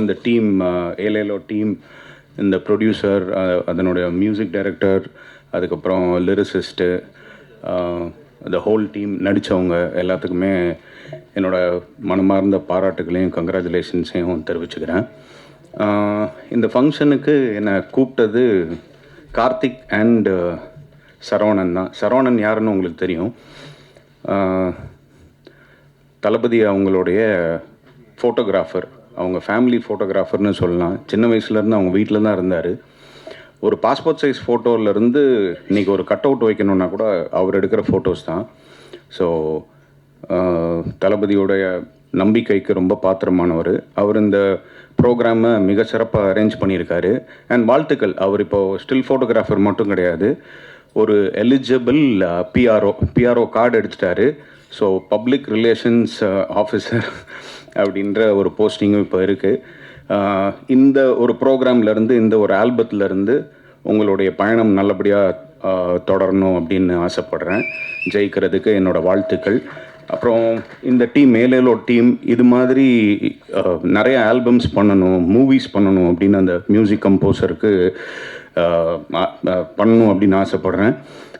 இந்த team Elelo team இந்த producer uh, அதனுடைய மியூசிக் டைரக்டர் அதுக்கப்புறம் லிரிசிஸ்ட்டு இந்த ஹோல் டீம் நடித்தவங்க எல்லாத்துக்குமே என்னோடய மனமார்ந்த பாராட்டுகளையும் கங்க்ராச்சுலேஷன்ஸையும் தெரிவிச்சுக்கிறேன். Uh, இந்த ஃபங்க்ஷனுக்கு என்னை கூப்பிட்டது கார்த்திக் அண்ட் uh, சரவணன் தான். சரவணன் யாருன்னு உங்களுக்கு தெரியும். தளபதி அவங்களுடைய ஃபோட்டோகிராஃபர் அவங்க ஃபேமிலி ஃபோட்டோகிராஃபர்னு சொல்லலாம். சின்ன வயசுலேருந்து அவங்க வீட்டில் தான் இருந்தார். ஒரு பாஸ்போர்ட் சைஸ் ஃபோட்டோவிலேருந்து இன்றைக்கி ஒரு கட் அவுட் வைக்கணுன்னா கூட அவர் எடுக்கிற ஃபோட்டோஸ் தான். ஸோ தளபதியோடைய நம்பிக்கைக்கு ரொம்ப பாத்திரமானவர். அவர் இந்த ப்ரோக்ராமை மிக சிறப்பாக அரேஞ்ச் பண்ணியிருக்காரு. அண்ட் வாழ்த்துக்கள் அவர் இப்போது ஸ்டில் ஃபோட்டோகிராஃபர் மட்டும் கிடையாது. ஒரு எலிஜிபிள் பிஆர்ஓ பிஆர்ஓ கார்டு எடுத்துட்டாரு. ஸோ பப்ளிக் ரிலேஷன்ஸ் ஆஃபீஸர் அப்படின்ற ஒரு போஸ்டிங்கும் இப்போ இருக்குது இந்த ஒரு ப்ரோக்ராம்லேருந்து இந்த ஒரு ஆல்பத்துலேருந்து உங்களுடைய பயணம் நல்லபடியாக தொடரணும் அப்படின்னு ஆசைப்பட்றேன். ஜெயிக்கிறதுக்கு என்னோடய வாழ்த்துக்கள். அப்புறம் இந்த டீம் மேலேலோ டீம் இது மாதிரி நிறைய ஆல்பம்ஸ் பண்ணணும் மூவிஸ் பண்ணணும் அப்படின்னு அந்த மியூசிக் கம்போசருக்கு பண்ணணும் அப்படின்னு ஆசைப்பட்றேன்.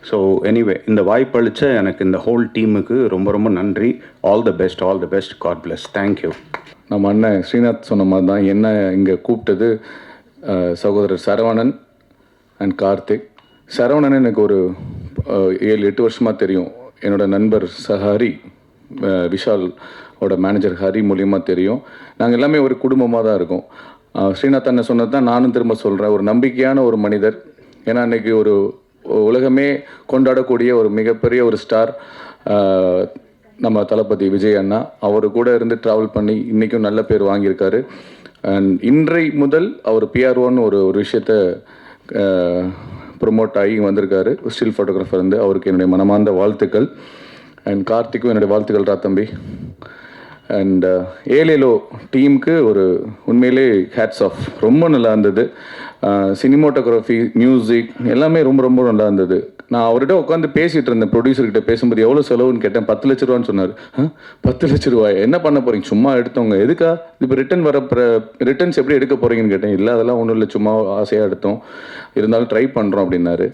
ஸோ எனிவே இந்த வாய்ப்பு அளித்த எனக்கு இந்த ஹோல் டீமுக்கு ரொம்ப ரொம்ப நன்றி. All the best all the best God bless thank you நம்ம அண்ணன் ஸ்ரீநாத் சொன்ன மாதிரி தான் என்ன இங்கே கூப்பிட்டது? சகோதரர் சரவணன் அண்ட் கார்த்திக். சரவணன் எனக்கு ஒரு ஏழு எட்டு வருஷமாக தெரியும். என்னோட நண்பர் சஹாரி விஷால் ஓட மேனேஜர் ஹரி மூலியமாக தெரியும். நாங்கள் எல்லாமே ஒரு குடும்பமாக தான் இருக்கோம். ஸ்ரீநாத் அண்ணன் சொன்னது தான் நானும் திரும்ப சொல்கிறேன் ஒரு நம்பிக்கையான ஒரு மனிதர். ஏன்னா அன்றைக்கி ஒரு உலகமே கொண்டாடக்கூடிய ஒரு மிகப்பெரிய ஒரு ஸ்டார் நம்ம தளபதி விஜய் அண்ணா. அவர் கூட இருந்து ட்ராவல் பண்ணி இன்றைக்கும் நல்ல பேர் வாங்கியிருக்காரு. அண்ட் இன்றை முதல் அவர் பிஆர்ஓன்னு ஒரு ஒரு விஷயத்த ப்ரொமோட் ஆகி வந்திருக்காரு. ஸ்டில் ஃபோட்டோகிராஃபர் வந்து அவருக்கு என்னுடைய மனமார்ந்த வாழ்த்துக்கள். அண்ட் கார்த்திக்கும் என்னுடைய வாழ்த்துக்கள் ரா தம்பி. அண்ட் ஏலேலோ டீமுக்கு ஒரு உண்மையிலே ஹேட்ஸ் ஆஃப் ரொம்ப நல்லா இருந்தது. சினிமோட்டோகிராஃபி மியூசிக் எல்லாமே ரொம்ப ரொம்ப நல்லா இருந்தது. நான் அவர்கிட்ட உட்காந்து பேசிகிட்டு இருந்தேன். ப்ரொடியூசர்கிட்ட பேசும்போது எவ்வளோ செலவுன்னு கேட்டேன். பத்து லட்ச ரூபான்னு சொன்னார். பத்து லட்ச ரூபாய்? என்ன பண்ண போகிறீங்க சும்மா எடுத்தவங்க. எதுக்கா? இப்போ ரிட்டன் வர ரிட்டர்ன்ஸ் எப்படி எடுக்க போகிறீங்கன்னு கேட்டேன். இல்லை அதெல்லாம் ஒன்றும் இல்லை. சும்மா ஆசையாக எடுத்தோம். இருந்தாலும் ட்ரை பண்ணுறோம் அப்படின்னாரு.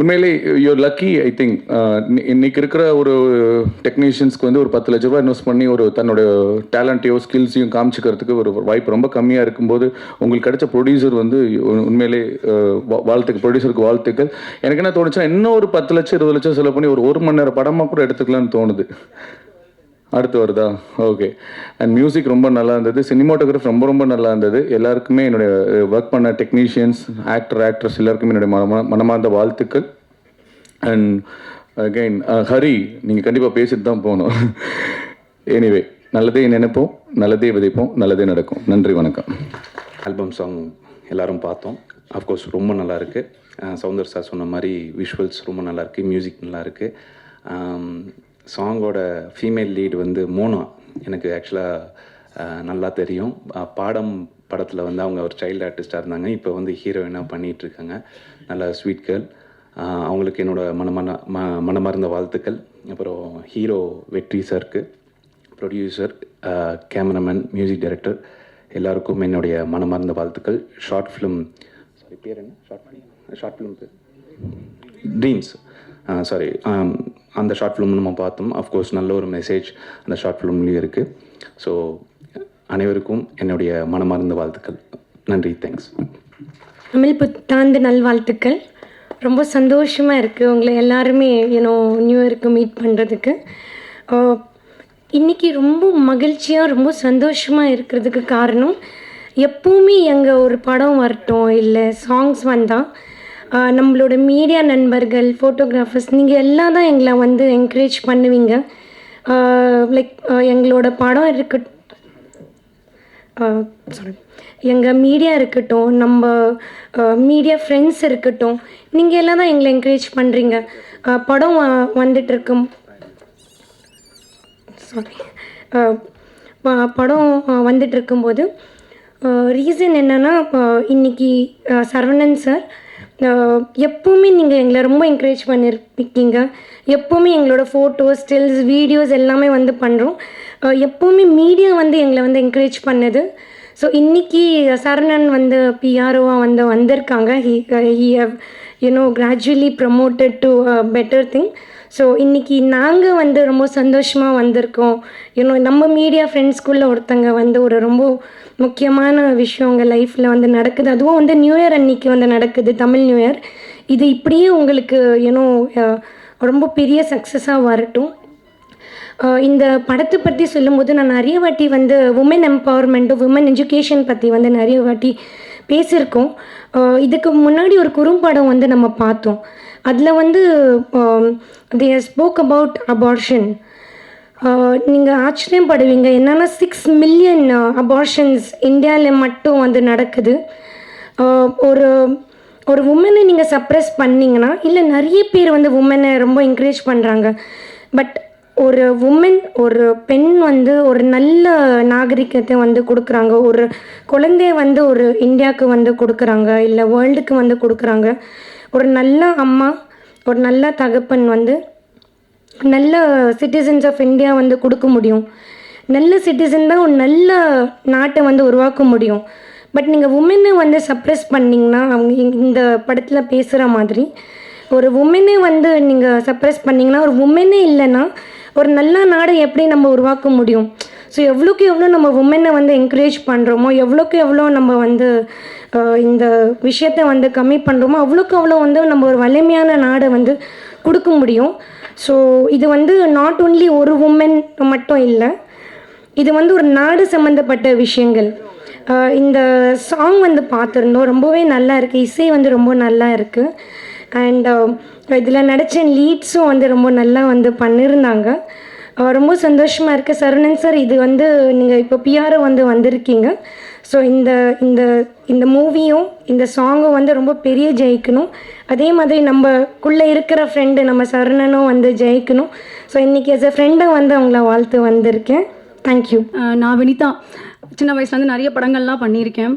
உண்மையிலே யூர் லக்கி ஐ திங்க் இன்னைக்கு இருக்கிற ஒரு டெக்னீஷியன்ஸ்க்கு வந்து ஒரு பத்து லட்ச ரூபாய் இன்வெஸ்ட் பண்ணி ஒரு தன்னோட டேலண்ட்டையோ ஸ்கில்ஸையும் காமிச்சிக்கிறதுக்கு ஒரு வாய்ப்பு ரொம்ப கம்மியாக இருக்கும்போது உங்களுக்கு கிடைச்ச ப்ரொடியூசர் வந்து உண்மையிலே வாழ்த்துக்கு வாழ்த்துக்கள் ப்ரொடியூசருக்கு வாழ்த்துக்கள். எனக்கு என்ன தோணுச்சுன்னா இன்னும் ஒரு பத்து லட்சம் இருபது லட்சம் செலவு பண்ணி ஒரு ஒரு மணி நேரம் படமாக கூட எடுத்துக்கலாம்னு தோணுது. அடுத்து வருதா? ஓகே அண்ட் மியூசிக் ரொம்ப நல்லா இருந்தது. சினிமாட்டோகிராஃப் ரொம்ப ரொம்ப நல்லா இருந்தது. எல்லாருக்குமே என்னுடைய ஒர்க் பண்ண டெக்னீஷியன்ஸ் ஆக்டர் ஆக்ட்ரஸ் எல்லாருக்குமே என்னுடைய மனமா மனமார்ந்த வாழ்த்துக்கள். அண்ட் அகைன் ஹரி நீங்கள் கண்டிப்பாக பேசிட்டு தான் போகணும். எனிவே நல்லதே நினைப்போம் நல்லதே விதைப்போம் நல்லதே நடக்கும். நன்றி வணக்கம். ஆல்பம் சாங் எல்லாரும் பார்த்தோம். அஃப்கோர்ஸ் ரொம்ப நல்லா இருக்குது சவுந்தர் சௌந்தர் சார் சொன்ன மாதிரி விஷுவல்ஸ் ரொம்ப நல்லா இருக்குது மியூசிக் நல்லா இருக்குது um, சாங்கோட ஃபீமேல் லீடு வந்து மோனா. எனக்கு ஆக்சுவலாக நல்லா தெரியும். பாடம் படத்தில் வந்து அவங்க ஒரு சைல்டு ஆர்டிஸ்டாக இருந்தாங்க. இப்போ வந்து ஹீரோயினாக பண்ணிகிட்ருக்காங்க நல்ல ஸ்வீட் கேர்ள் அவங்களுக்கு என்னோட மனமான ம மனமார்ந்த வாழ்த்துக்கள். அப்புறம் ஹீரோ வெற்றி சாருக்கு ப்ரொடியூசர் கேமராமேன் மியூசிக் டைரக்டர் எல்லாருக்கும் என்னுடைய மனமார்ந்த வாழ்த்துக்கள். ஷார்ட் ஃபிலிம் சாரி பேர் என்ன? ஷார்ட் ஷார்ட் ஃபிலிம் பேர்? ட்ரீம்ஸ் சாரி அந்த ஷார்ட் ஃபிலிம் நம்ம பார்த்தோம். அஃப்கோர்ஸ் நல்ல ஒரு மெசேஜ் அந்த ஷார்ட் ஃபிலிம்லேயும் இருக்குது ஸோ அனைவருக்கும் என்னுடைய மனமார்ந்த வாழ்த்துக்கள். நன்றி. தேங்க்ஸ் தமிழ் புத்தாண்டு நல்வாழ்த்துக்கள். ரொம்ப சந்தோஷமாக இருக்குது உங்களை எல்லாருமே ஏன்னோ நியூ இயருக்கு மீட் பண்ணுறதுக்கு இன்றைக்கி ரொம்ப மகிழ்ச்சியாக ரொம்ப சந்தோஷமாக இருக்கிறதுக்கு காரணம் எப்பவுமே எங்கள் ஒரு படம் வரட்டும் இல்லை சாங்ஸ் வந்தால் நம்மளோட மீடியா நண்பர்கள் ஃபோட்டோகிராஃபர்ஸ் நீங்கள் எல்லாம் தான் எங்களை வந்து என்கரேஜ் பண்ணுவீங்க. லைக் எங்களோட படம் இருக்கட்டும் சாரி எங்கள் மீடியா இருக்கட்டும் நம்ம மீடியா ஃப்ரெண்ட்ஸ் இருக்கட்டும் நீங்கள் எல்லாம் தான் எங்களை என்கரேஜ் பண்ணுறீங்க படம் வந்துட்டுருக்கும். சாரி படம் வந்துட்டு இருக்கும்போது ரீசன் என்னென்னா இன்றைக்கி சரவணன் சார் எப்போவுமே நீங்கள் எங்களை ரொம்ப என்கரேஜ் பண்ணியிருக்கீங்க எப்போவுமே எங்களோட ஃபோட்டோஸ் ஸ்டில்ஸ் வீடியோஸ் எல்லாமே வந்து பண்ணுறோம் எப்போவுமே மீடியா வந்து எங்களை வந்து என்கரேஜ் பண்ணுது. ஸோ இன்றைக்கி சரணன் வந்து பிஆர்ஓவாக வந்து வந்திருக்காங்க. He he how you know gradually promoted to better thing so இன்றைக்கி நாங்கள் வந்து ரொம்ப சந்தோஷமாக வந்திருக்கோம். யூனோ நம்ம மீடியா ஃப்ரெண்ட்ஸ்குள்ளே ஒருத்தங்க வந்து ஒரு ரொம்ப முக்கியமான விஷயம் உங்கள் லைஃப்பில் வந்து நடக்குது. அதுவும் வந்து நியூ இயர் அன்னைக்கு வந்து நடக்குது தமிழ் நியூ இயர் இது இப்படியே உங்களுக்கு ஏனோ ரொம்ப பெரிய சக்ஸஸாக வரட்டும். இந்த படத்தை பற்றி சொல்லும்போது நான் நிறைய வாட்டி வந்து உமன் எம்பவர்மெண்ட்டும் உமன் எஜுகேஷன் பற்றி வந்து நிறைய வாட்டி பேசியிருக்கோம். இதுக்கு முன்னாடி ஒரு குறும்படம் வந்து நம்ம பார்த்தோம். அதில் வந்து தே ஸ்போக் அபவுட் அபார்ஷன் நீங்கள் ஆச்சரியப்படுவீங்க என்னென்னா சிக்ஸ் மில்லியன் அபார்ஷன்ஸ் இந்தியாவில் மட்டும் வந்து நடக்குது. ஒரு ஒரு உமனை நீங்கள் சப்ரெஸ் பண்ணீங்கன்னா இல்லை நிறைய பேர் வந்து உமனை ரொம்ப என்கரேஜ் பண்ணுறாங்க பட் ஒரு உமன் ஒரு பெண் வந்து ஒரு நல்ல நாகரிகத்தை வந்து கொடுக்குறாங்க. ஒரு குழந்தைய வந்து ஒரு இந்தியாவுக்கு வந்து கொடுக்குறாங்க. இல்லை வேர்ல்டுக்கு வந்து கொடுக்குறாங்க. ஒரு நல்ல அம்மா ஒரு நல்ல தகப்பன் வந்து நல்ல சிட்டிசன்ஸ் ஆஃப் இந்தியா வந்து கொடுக்க முடியும். நல்ல சிட்டிசன் தான் ஒரு நல்ல நாட்டை வந்து உருவாக்க முடியும். பட் நீங்கள் உமனை வந்து சப்ரெஸ் பண்ணிங்கன்னா அவங்க இந்த படத்தில் பேசுகிற மாதிரி ஒரு உமனை வந்து நீங்கள் சப்ரெஸ் பண்ணிங்கன்னா ஒரு உமனே இல்லைன்னா ஒரு நல்ல நாடை எப்படி நம்ம உருவாக்க முடியும்? ஸோ எவ்வளோக்கு எவ்வளோ நம்ம உமனை வந்து என்கரேஜ் பண்ணுறோமோ எவ்வளோக்கு எவ்வளோ நம்ம வந்து இந்த விஷயத்தை வந்து கம்மி பண்ணுறோமோ அவ்வளோக்கு அவ்வளோ வந்து நம்ம ஒரு வலிமையான நாடை வந்து கொடுக்க முடியும். ஸோ இது வந்து நாட் ஒன்லி ஒரு உமன் மட்டும் இல்லை இது வந்து ஒரு நாடு சம்மந்தப்பட்ட விஷயங்கள். இந்த சாங் வந்து பார்த்துருந்தோம். ரொம்பவே நல்லா இருக்குது இசை வந்து ரொம்ப நல்லா இருக்குது அண்ட் இதில் நடித்த லீட்ஸும் வந்து ரொம்ப நல்லா வந்து பண்ணியிருந்தாங்க ரொம்ப சந்தோஷமாக இருக்குது சரவணன் சார் இது வந்து நீங்கள் இப்போ பிஆர் வந்து வந்திருக்கீங்க. ஸோ இந்த இந்த இந்த மூவியும் இந்த சாங்கும் வந்து ரொம்ப பெரிய ஜெயிக்கணும். அதே மாதிரி நம்மக்குள்ளே இருக்கிற ஃப்ரெண்டு நம்ம சரணனும் வந்து ஜெயிக்கணும். ஸோ இன்றைக்கி எஸ் எ ஃப்ரெண்டை வந்து அவங்கள வாழ்த்து வந்திருக்கேன். தேங்க்யூ நான் வினிதா. சின்ன வயசுலேருந்து நிறைய படங்கள்லாம் பண்ணியிருக்கேன்.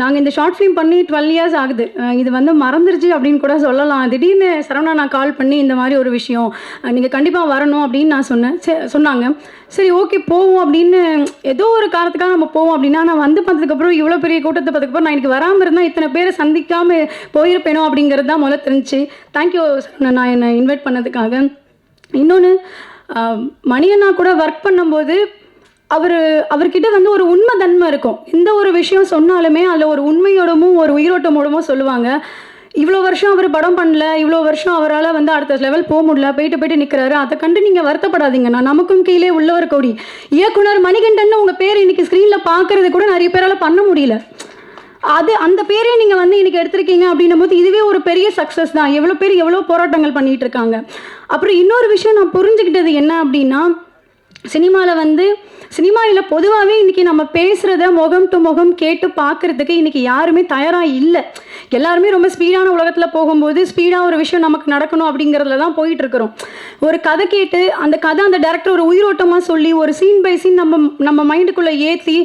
நாங்கள் இந்த ஷார்ட் ஃபிலிம் பண்ணி டுவெல் இயர்ஸ் ஆகுது. இது வந்து மறந்துருச்சு அப்படின்னு கூட சொல்லலாம். திடீர்னு சரவணா நான் கால் பண்ணி இந்த மாதிரி ஒரு விஷயம் நீங்கள் கண்டிப்பாக வரணும் அப்படின்னு நான் சொன்னேன். சொன்னாங்க. சரி ஓகே போவோம் அப்படின்னு ஏதோ ஒரு காரணத்துக்காக நம்ம போவோம் அப்படின்னா. நான் வந்து பார்த்ததுக்கப்புறம் இவ்வளோ பெரிய கூட்டத்தை பார்த்ததுக்கப்புறம் நான் எனக்கு வராமல் இருந்தால் இத்தனை பேரை சந்திக்காமல் போயிருப்பேனோ அப்படிங்கிறது தான் முதல்ல தெரிஞ்சு தேங்க்யூ நான் என்னை இன்வைட் பண்ணதுக்காக. இன்னொன்று மணியண்ணா கூட ஒர்க் பண்ணும்போது அவர் அவர்கிட்ட வந்து ஒரு உண்மை தன்மை இருக்கும். எந்த ஒரு விஷயம் சொன்னாலுமே அதில் ஒரு உண்மையோடமும் ஒரு உயிரோட்டமோடமும் சொல்லுவாங்க. இவ்வளோ வருஷம் அவர் படம் பண்ணல இவ்வளோ வருஷம் அவரால் வந்து அடுத்த லெவல் போக முடியல போயிட்டு போயிட்டு நிற்கிறாரு அதை கண்டு நீங்கள் வருத்தப்படாதீங்கண்ணா நமக்கும் கீழே உள்ளவர் கோடி. இயக்குனர் மணிகண்டன் உங்கள் பேர் இன்னைக்கு ஸ்க்ரீனில் பார்க்கறது கூட நிறைய பேரால் பண்ண முடியல. அது அந்த பேரே நீங்கள் வந்து இன்னைக்கு எடுத்திருக்கீங்க அப்படின்னும் போது இதுவே ஒரு பெரிய சக்ஸஸ் தான். எவ்வளோ பேர் எவ்வளோ போராட்டங்கள் பண்ணிட்டு இருக்காங்க. அப்புறம் இன்னொரு விஷயம் நான் புரிஞ்சுக்கிட்டது என்ன அப்படின்னா சினிமாவில் வந்து சினிமாவில் பொதுவாகவே இன்றைக்கி நம்ம பேசுகிறத முகம் டு முகம் கேட்டு பார்க்குறதுக்கு இன்றைக்கி யாருமே தயாராக இல்லை. எல்லாருமே ரொம்ப ஸ்பீடான உலகத்தில் போகும்போது ஸ்பீடாக ஒரு விஷயம் நமக்கு நடக்கணும் அப்படிங்கிறதுல தான் போயிட்டு இருக்கிறோம். ஒரு கதை கேட்டு அந்த கதை அந்த டேரக்டர் ஒரு உயிரோட்டமாக சொல்லி ஒரு சீன் பை சீன் நம்ம நம்ம மைண்டுக்குள்ளே ஏற்றி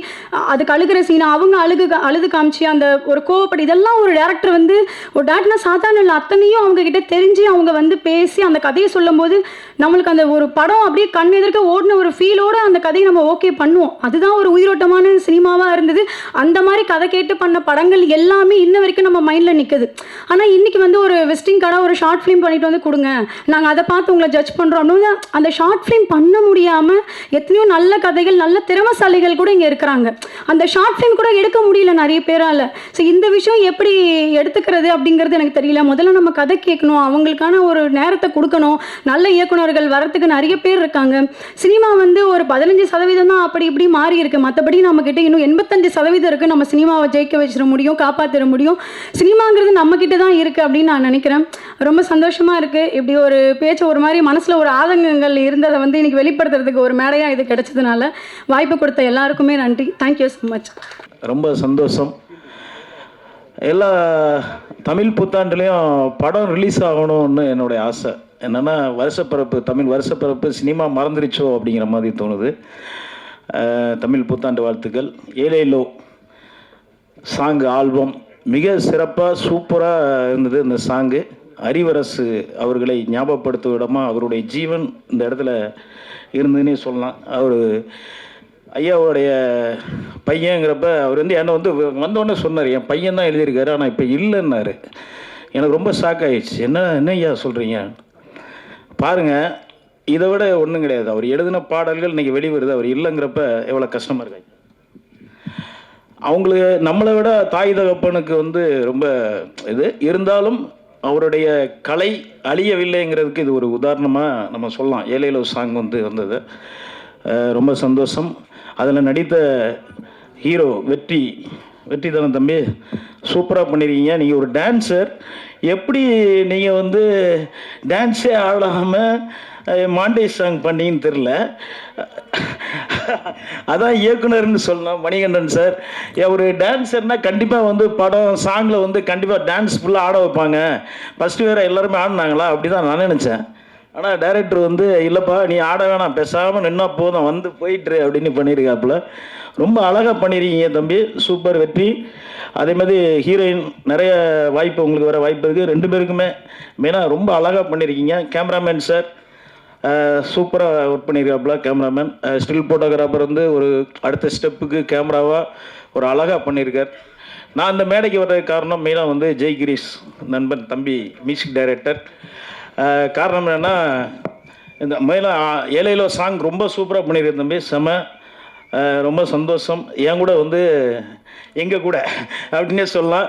அதுக்கு அழுகிற சீனை அவங்க அழுகு அழுது காமிச்சு அந்த ஒரு கோவப்படி இதெல்லாம் ஒரு டேரக்டர் வந்து ஒரு டேரக்டர்னா சாத்தான இல்லை அத்தனையும் அவங்க கிட்ட தெரிஞ்சு அவங்க வந்து பேசி அந்த கதையை சொல்லும்போது நம்மளுக்கு அந்த ஒரு படம் அப்படியே கண் எதிர்க்க ஓடின ஒரு ஃபீலோட அந்த கதையை நம்ம ஓகே பண்ணுவோம். அதுதான் ஒரு உயிரோட்டமான சினிமாவாக இருந்தது. அந்த மாதிரி கதை கேட்டு பண்ண படங்கள் எல்லாமே இன்ன வரைக்கும் நம்ம மைண்டில் நிற்குது ஆனால் இன்னைக்கு வந்து ஒரு வெஸ்டிங் கடை ஒரு ஷார்ட் ஃபிலிம் பண்ணிட்டு வந்து கொடுங்க. நாங்கள் அதை பார்த்து உங்களை ஜட்ஜ் பண்ணுறோம் அப்படின்னு அந்த ஷார்ட் ஃபிலிம் பண்ண முடியாமல் எத்தனையோ நல்ல கதைகள் நல்ல திறமசாலிகள் கூட இங்கே இருக்கிறாங்க. அந்த ஷார்ட் ஃபிலிம் கூட எடுக்க முடியல நிறைய பேரால். ஸோ இந்த விஷயம் எப்படி எடுத்துக்கிறது அப்படிங்கிறது எனக்கு தெரியல. முதல்ல நம்ம கதை கேட்கணும். அவங்களுக்கான ஒரு நேரத்தை கொடுக்கணும். நல்ல இயக்குனர்கள் வரத்துக்கு நிறைய பேர் இருக்காங்க. சினிமா வந்து ஒரு பதினஞ்சு சதவீதம் தான் அப்படி இப்படி மாறி இருக்கு. மற்றபடி நம்ம கிட்ட இன்னும் எண்பத்தஞ்சு சதவீதம் இருக்கு. நம்ம சினிமாவை ஜெயிக்க வச்சிட முடியும் காப்பாற்றிட முடியும். சினிமாங்கிறது நம்ம கிட்ட தான் இருக்கு அப்படின்னு நான் நினைக்கிறேன். ரொம்ப சந்தோஷமா இருக்கு. இப்படி ஒரு பேச்சு ஒரு மாதிரி மனசுல ஒரு ஆதங்கங்கள் இருந்ததை வந்து இன்னைக்கு வெளிப்படுத்துறதுக்கு ஒரு மேடையா இது கிடைச்சதுனால வாய்ப்பு கொடுத்த எல்லாருக்குமே நன்றி. தேங்க்யூ ஸோ மச் ரொம்ப சந்தோஷம். எல்லா தமிழ் புத்தாண்டுலேயும் படம் ரிலீஸ் ஆகணும்னு என்னுடைய ஆசை. என்னென்னா வருஷப்பிறப்பு தமிழ் வருஷப்பிறப்பு சினிமா மறந்துருச்சோ அப்படிங்கிற மாதிரி தோணுது. தமிழ் புத்தாண்டு வாழ்த்துக்கள். ஏலேலோ சாங் ஆல்பம். மிக சிறப்பாக சூப்பராக இருந்தது இந்த சாங்கு. அறிவரசு அவர்களை ஞாபகப்படுத்தும் விடமாக அவருடைய ஜீவன் இந்த இடத்துல இருந்ததுன்னே சொல்லலாம். அவர் ஐயாவுடைய பையங்கிறப்ப அவர் வந்து என்னை வந்து வந்தோடனே சொன்னார் என் பையன் தான் எழுதியிருக்காரு ஆனால் இப்போ இல்லைன்னாரு. எனக்கு ரொம்ப ஷாக் ஆயிடுச்சு. என்ன என்ன ஐயா சொல்கிறீங்க பாருங்கள் இதை விட ஒன்றும் கிடையாது. அவர் எழுதின பாடல்கள் இன்றைக்கி வெளிவருது. அவர் இல்லைங்கிறப்ப எவ்வளோ கஷ்டமாக இருக்காங்க. அவங்களுக்கு நம்மளை விட தாய் தகப்பனுக்கு வந்து ரொம்ப இது. இருந்தாலும் அவருடைய கலை அழியவில்லைங்கிறதுக்கு இது ஒரு உதாரணமாக நம்ம சொல்லலாம். ஏழையில சாங் வந்து வந்தது. ரொம்ப சந்தோஷம். அதில் நடித்த ஹீரோ வெற்றி வெற்றி தானே தம்பி? சூப்பராக பண்ணியிருக்கீங்க நீங்கள் ஒரு டான்ஸர் எப்படி நீங்கள் வந்து டான்ஸே ஆடாமல் மாண்டே சாங் பண்ணின்னு தெரில அதான் இயக்குனர்னு சொல்லணும் மணிகண்டன் சார். ஒரு டான்ஸர்னால் கண்டிப்பாக வந்து படம் சாங்கில் வந்து கண்டிப்பாக டான்ஸ் ஃபுல்லாக ஆட வைப்பாங்க. ஃபஸ்ட்டு வேறு எல்லாருமே ஆடினாங்களா? அப்படி தான் நான் நினச்சேன். ஆனால் டைரக்டர் வந்து இல்லைப்பா நீ ஆட வேணாம் பேசாமல் நின்னா போதும் வந்து போயிட்டுரு அப்படின்னு பண்ணியிருக்காப்புல ரொம்ப அழகாக பண்ணியிருக்கீங்க தம்பி. சூப்பர் வெற்றி. அதே மாதிரி ஹீரோயின் நிறைய வாய்ப்பு உங்களுக்கு வர வாய்ப்பு இருக்குது ரெண்டு பேருக்குமே. மெயினாக ரொம்ப அழகாக பண்ணியிருக்கீங்க கேமராமேன் சார் சூப்பராக ஒர்க் பண்ணியிருக்காப்புல கேமராமேன் ஸ்டில் ஃபோட்டோகிராஃபர் வந்து ஒரு அடுத்த ஸ்டெப்புக்கு கேமராவாக ஒரு அழகாக பண்ணியிருக்கார் நான் அந்த மேடைக்கு வர்றதுக்கு காரணம் மெயினாக வந்து ஜெய்கிரீஷ் நண்பன் தம்பி மியூசிக் டைரக்டர் காரணம் என்னென்னா இந்த மேலும் ஏழையிலோ சாங் ரொம்ப சூப்பராக பண்ணியிருக்கு தம்பி செம ரொம்ப சந்தோஷம். என் கூட வந்து எங்கள் கூட அப்படின்னே சொல்லலாம்.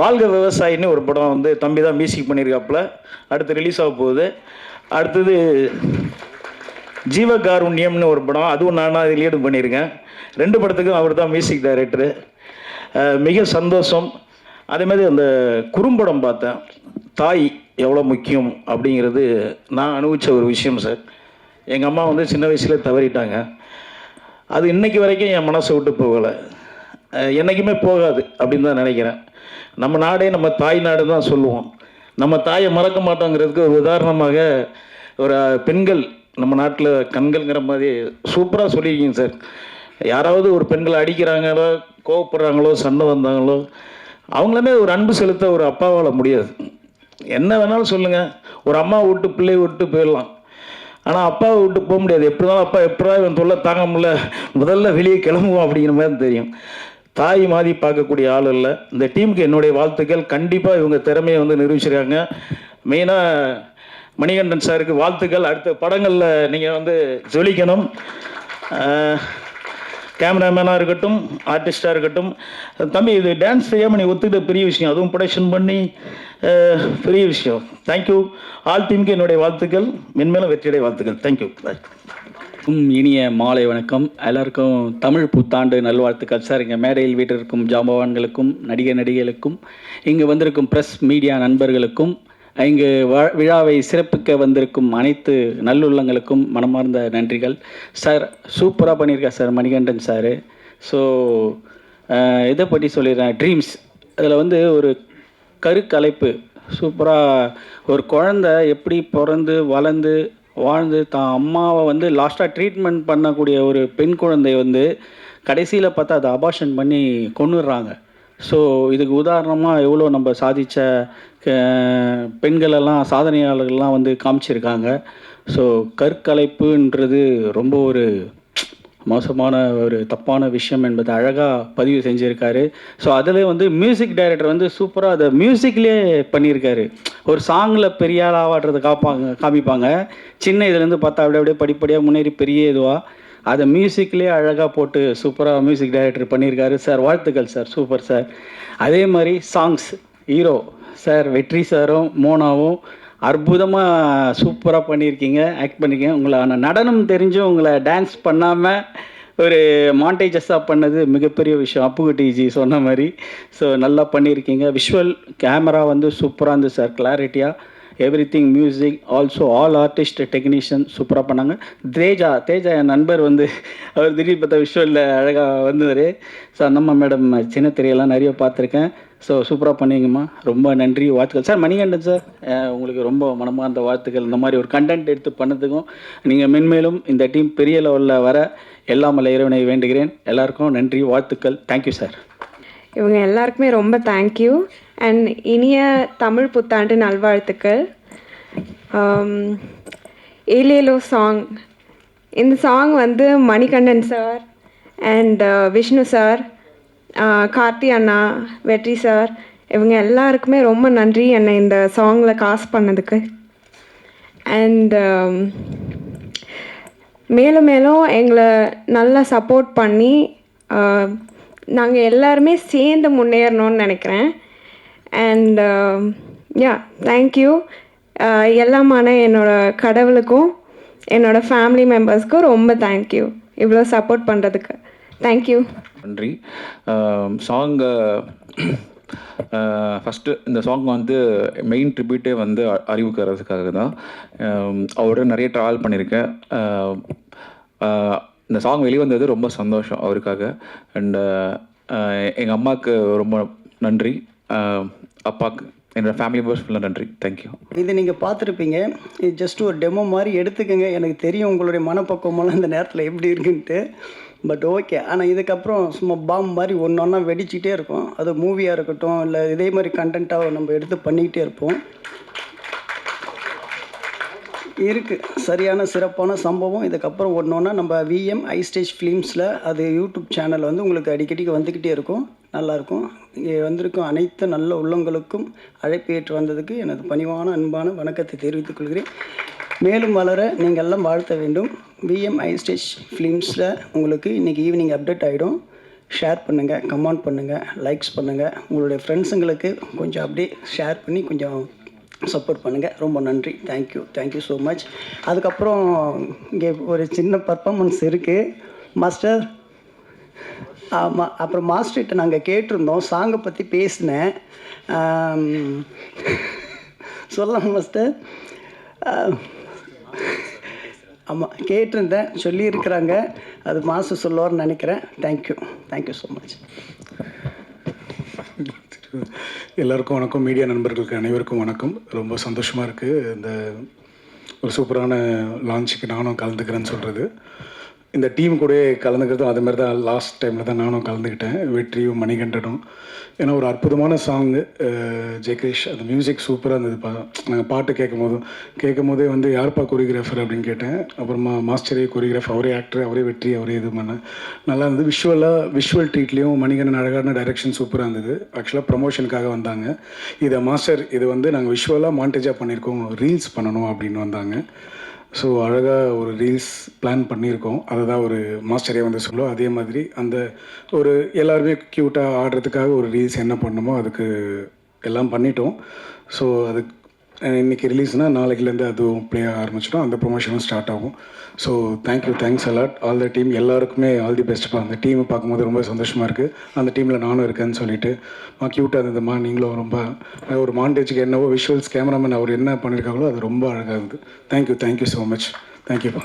வாழ்க விவசாயின்னு ஒரு படம் வந்து தம்பி தான் மியூசிக் பண்ணியிருக்காப்புல அடுத்து ரிலீஸ் ஆக போகுது. அடுத்தது ஜீவகாருண்யம்னு ஒரு படம். அதுவும் நான் தான் லீடு பண்ணியிருக்கேன் ரெண்டு படத்துக்கும் அவர் தான் மியூசிக் டைரக்டரு மிக சந்தோஷம். அதேமாதிரி அந்த குறும்படம் பார்த்தேன். தாய். எவ்வளோ முக்கியம் அப்படிங்கிறது நான் அனுபவித்த ஒரு விஷயம் சார். எங்கள் அம்மா வந்து சின்ன வயசில் தவறிட்டாங்க. அது இன்றைக்கி வரைக்கும் என் மனசை விட்டு போகலை. என்றைக்குமே என்னைக்குமே போகாது அப்படின்னு தான் நினைக்கிறேன். நம்ம நாடே நம்ம தாய் நாடு தான் சொல்லுவோம். நம்ம தாயை மறக்க மாட்டோங்கிறதுக்கு ஒரு உதாரணமாக ஒரு பெண்கள் நம்ம நாட்டில் கண்கள்ங்கிற மாதிரி சூப்பராக சொல்லியிருக்கீங்க சார். யாராவது ஒரு பெண்களை அடிக்கிறாங்களோ கோவப்படுறாங்களோ சண்டை வந்தாங்களோ அவங்களுமே ஒரு அன்பு செலுத்த ஒரு அப்பாவால் முடியாது. என்ன வேணாலும் சொல்லுங்கள் ஒரு அம்மா விட்டு பிள்ளையை விட்டு போயிடலாம். ஆனால் அப்பாவை விட்டு போக முடியாது. எப்படி தான் அப்பா எப்படா இவன் தொல்லை தாங்க முடியல. முதல்ல வெளியே கிளம்புவோம் அப்படிங்கிற மாதிரி தெரியும். தாய் மாதிரி பார்க்கக்கூடிய ஆள் இல்லை. இந்த டீமுக்கு என்னுடைய வாழ்த்துக்கள். கண்டிப்பாக இவங்க திறமையை வந்து நிரூபிச்சிருக்காங்க. மெயினாக மணிகண்டன் சாருக்கு வாழ்த்துக்கள். அடுத்த படங்களில் நீங்கள் வந்து ஜொலிக்கணும். கேமராமேனாக இருக்கட்டும் ஆர்டிஸ்டாக இருக்கட்டும் தம்பி இது டான்ஸ் செய்யாமல் நீ ஒத்துக்கிட்ட பெரிய விஷயம் அதுவும் ப்ரொடக்ஷன் பண்ணி பெரிய விஷயம். தேங்க்யூ ஆல் டீமுக்கு என்னுடைய வாழ்த்துக்கள். மென்மேலும் வெற்றியுடைய வாழ்த்துக்கள். தேங்க்யூ பாய் இனிய மாலை வணக்கம். எல்லாருக்கும் தமிழ் புத்தாண்டு நல்வாழ்த்துக்கள். சார் இங்கே மேடையில் வீட்டிற்கும் ஜாம்பவான்களுக்கும் நடிகர் நடிகைகளுக்கும் இங்கே வந்திருக்கும் ப்ரெஸ் மீடியா நண்பர்களுக்கும் இங்கு விழாவை சிறப்பிக்க வந்திருக்கும் அனைத்து நல்லுள்ளங்களுக்கும் மனமார்ந்த நன்றிகள். சார் சூப்பராக பண்ணியிருக்கார் சார் மணிகண்டன் சார். ஸோ இதை பற்றி சொல்லிடுறேன். ட்ரீம்ஸ் அதில் வந்து ஒரு கருக்கலைப்பு. சூப்பராக ஒரு குழந்தை எப்படி பிறந்து வளர்ந்து வாழ்ந்து தான் அம்மாவை வந்து லாஸ்ட்டாக ட்ரீட்மெண்ட் பண்ணக்கூடிய ஒரு பெண் குழந்தை வந்து கடைசியில் பார்த்தா அதை அபாஷன் பண்ணி கொன்னுடுறாங்க. ஸோ இதுக்கு உதாரணமாக எவ்வளோ நம்ம சாதித்த பெண்களெல்லாம் சாதனையாளர்கள்லாம் வந்து காமிச்சிருக்காங்க. ஸோ கற்கலைப்புன்றது ரொம்ப ஒரு மோசமான ஒரு தப்பான விஷயம் என்பதை அழகாக பதிவு செஞ்சுருக்காரு. ஸோ அதில் வந்து மியூசிக் டைரக்டர் வந்து சூப்பராக அதை மியூசிக்லேயே பண்ணியிருக்காரு. ஒரு சாங்கில் பெரிய ஆளாவாடுறதை காப்பாங்க காமிப்பாங்க. சின்ன இதுலேருந்து பார்த்தா அப்படியே அப்படியே படிப்படியாக முன்னேறி பெரிய இதுவாக அதை மியூசிக்லேயே அழகாக போட்டு சூப்பராக மியூசிக் டைரக்டர் பண்ணியிருக்காரு. சார் வாழ்த்துக்கள் சார். Super sir. அதே மாதிரி சாங்ஸ் ஹீரோ சார் வெற்றி சாரும் மோனாவும் அற்புதமாக சூப்பராக பண்ணியிருக்கீங்க. ஆக்ட் பண்ணியிருக்கீங்க உங்களை ஆனால் நடனம் தெரிஞ்சும் உங்களை டான்ஸ் பண்ணாமல் ஒரு மாண்டேஜஸாக பண்ணது மிகப்பெரிய விஷயம். அப்புகுட்டிஜி சொன்ன மாதிரி. ஸோ நல்லா பண்ணியிருக்கீங்க. விஷுவல் கேமரா வந்து சூப்பராக இருந்தது sir. கிளாரிட்டியாக everything music also all artist technician சூப்பராக பண்ணாங்க. தேஜா தேஜா என் நண்பர் வந்து அவர் திடீர் பார்த்தா விஷுவலில் அழகாக வந்தார் ஸோ அந்தம்மா மேடம் சின்ன திரையெல்லாம் நிறைய பார்த்துருக்கேன். ஸோ சூப்பராக பண்ணீங்கம்மா. ரொம்ப நன்றி வாழ்த்துக்கள். சார் மணிகண்டன் சார் உங்களுக்கு ரொம்ப மனமார்ந்த வாழ்த்துக்கள். இந்த மாதிரி ஒரு கண்டென்ட் எடுத்து பண்ணதுக்கும் நீங்கள் மென்மேலும் இந்த டீம் பெரிய லெவலில் வர எல்லாம் மலை இறைவனை வேண்டுகிறேன். எல்லாருக்கும் நன்றி வாழ்த்துக்கள். தேங்க்யூ சார் இவங்க எல்லாருக்குமே ரொம்ப தேங்க்யூ அண்ட் இனிய தமிழ் புத்தாண்டு நல்வாழ்த்துக்கள். Um, ஏலேலோ சாங் இந்த சாங் வந்து Manikandan sir and uh, Vishnu sir uh, Karthi Anna Vetri sir இவங்க எல்லாருக்குமே ரொம்ப நன்றி என்னை இந்த சாங்கில் காசு பண்ணதுக்கு. அண்ட் um, மேலும் மேலும் எங்களை நல்லா சப்போர்ட் பண்ணி uh, நாங்கள் எல்லாருமே சேர்ந்து முன்னேறணும்னு நினைக்கிறேன். அண்ட் யா தேங்க்யூ எல்லாமான என்னோட கடவுளுக்கும் என்னோட ஃபேமிலி மெம்பர்ஸ்க்கும் ரொம்ப தேங்க்யூ இவ்வளோ சப்போர்ட் பண்ணுறதுக்கு தேங்க்யூ நன்றி. Um, song first uh, uh, இந்த சாங் வந்து மெயின் ட்ரிபியூட்டே வந்து அ- அறிவுக்கு தான். Um, அவரோட நிறைய ட்ராவல் பண்ணியிருக்கேன் uh, இந்த சாங் வெளிவந்தது ரொம்ப சந்தோஷம் அவருக்காக. அண்டு uh, uh, எங்கள் அம்மாவுக்கு ரொம்ப நன்றி. Uh, அப்பாவுக்கு என்னோடய ஃபேமிலி மெம்பர்ஸ் ஃபுல்லாக நன்றி. தேங்க்யூ இது நீங்கள் பார்த்துருப்பீங்க. இது ஜஸ்ட் ஒரு டெமோ மாதிரி எடுத்துக்கோங்க. எனக்கு தெரியும் உங்களுடைய மனப்பக்குவமெல்லாம் இந்த நேரத்தில் எப்படி இருக்குன்ட்டு. பட் ஓகே ஆனால் இதுக்கப்புறம் சும்மா பாம் மாதிரி ஒன்று ஒன்றா வெடிச்சிட்டே இருக்கும். அது மூவியாக இருக்கட்டும் இல்லை இதே மாதிரி கண்டென்ட்டாக நம்ம எடுத்து பண்ணிக்கிட்டே இருப்போம். இருக்குது சரியான சிறப்பான சம்பவம். இதுக்கப்புறம் ஒன்று நம்ம விஎம் ஐ ஸ்டேஜ் ஃபிலிம்ஸில் அது யூடியூப் சேனல் வந்து உங்களுக்கு அடிக்கடிக்கு வந்துக்கிட்டே இருக்கும். நல்லாயிருக்கும் இங்கே வந்திருக்கும் அனைத்து நல்ல உள்ளங்களுக்கும் அழைப்பு ஏற்று வந்ததுக்கு எனது பணிவான அன்பான வணக்கத்தை தெரிவித்துக் கொள்கிறேன். மேலும் வளர நீங்கள் எல்லாம் வாழ்த்த வேண்டும். விஎம் ஐ ஸ்டேஜ் ஃபிலிம்ஸில் உங்களுக்கு இன்றைக்கி ஈவினிங் அப்டேட் ஆகிடும் ஷேர் பண்ணுங்கள் கமெண்ட் பண்ணுங்கள் லைக்ஸ் பண்ணுங்கள் உங்களுடைய ஃப்ரெண்ட்ஸுங்களுக்கு கொஞ்சம் அப்படியே ஷேர் பண்ணி கொஞ்சம் சப்போர்ட் பண்ணுங்கள் ரொம்ப நன்றி. தேங்க்யூ தேங்க்யூ ஸோ மச் அதுக்கப்புறம் இங்கே ஒரு சின்ன பர்ஃபாமன்ஸ் இருக்குது மாஸ்டர் ஆமாம் அப்புறம் மாஸ்டர்கிட்ட நாங்கள் கேட்டிருந்தோம். சாங்கை பற்றி பேசினேன். சொல்லலாம் மாஸ்டர் ஆமாம் கேட்டிருந்தேன். சொல்லியிருக்கிறாங்க. அது மாஸ்டர் சொல்லுவார்னு நினைக்கிறேன். தேங்க்யூ தேங்க்யூ ஸோ மச் எல்லாருக்கும் வணக்கம். மீடியா நண்பர்களுக்கு அனைவருக்கும் வணக்கம். ரொம்ப சந்தோஷமாக இருக்குது இந்த ஒரு சூப்பரான லான்ச்சுக்கு நானும் கலந்துக்கிறேன்னு சொல்கிறது இந்த டீம் கூட கலந்துக்கிறதும் அது மாதிரி தான் லாஸ்ட் டைமில் தான் நானும் கலந்துக்கிட்டேன். வெற்றியும் மணிகண்டனும். ஏன்னா ஒரு அற்புதமான சாங்கு ஜெகேஷ் அந்த மியூசிக் சூப்பராக இருந்தது. பா நாங்கள் பாட்டு கேட்கும் போதும் கேட்கும் போதே வந்து யார்ப்பா கொரியோகிராஃபர் அப்படின்னு கேட்டேன். அப்புறமா மாஸ்டரே கொரியோகிராஃபர் அவரே ஆக்டர் அவரே வெற்றி அவரே இது பண்ண நல்லா இருந்தது. விஷுவலாக விஷுவல் ட்ரீட்லேயும் மணிகண்டன் அழகான டைரெக்ஷன் சூப்பராக இருந்தது. ஆக்சுவலாக ப்ரமோஷனுக்காக வந்தாங்க. இதை மாஸ்டர் இது வந்து நாங்கள் விஷுவலாக மாண்டேஜாக பண்ணியிருக்கோம் ரீல்ஸ் பண்ணணும் அப்படின்னு வந்தாங்க. ஸோ அழகாக ஒரு ரீல்ஸ் பிளான் பண்ணியிருக்கோம். அதை தான் ஒரு மாஸ்டரே வந்து சொல்லுவோம் அதே மாதிரி அந்த ஒரு எல்லாருமே க்யூட்டாக ஆடுறதுக்காக ஒரு ரீல்ஸ் என்ன பண்ணணுமோ அதுக்கு எல்லாம் பண்ணிட்டோம். ஸோ அது இன்றைக்கி ரிலீஸ்னால் நாளைக்குலேருந்து அதுவும் ப்ளே ஆரம்பிச்சிடும். அந்த ப்ரொமோஷனும் ஸ்டார்ட் ஆகும். So thank you thanks a lot all the team எல்லாருக்குமே ஆல் தி பெஸ்ட்ப்பா அந்த டீமை பார்க்கும்போது ரொம்ப சந்தோஷமாக இருக்குது அந்த டீமில் நானும் இருக்கேன்னு சொல்லிட்டு. மா க்யூட்டாக இருந்ததுமா நீங்களும் ரொம்ப ஒரு மாண்டேஜுக்கு என்னவோ விஷுவல்ஸ் கேமராமேன் அவர் என்ன பண்ணியிருக்காங்களோ அது ரொம்ப அழகாக இருந்தது. தேங்க்யூ தேங்க்யூ ஸோ மச் தேங்க்யூப்பா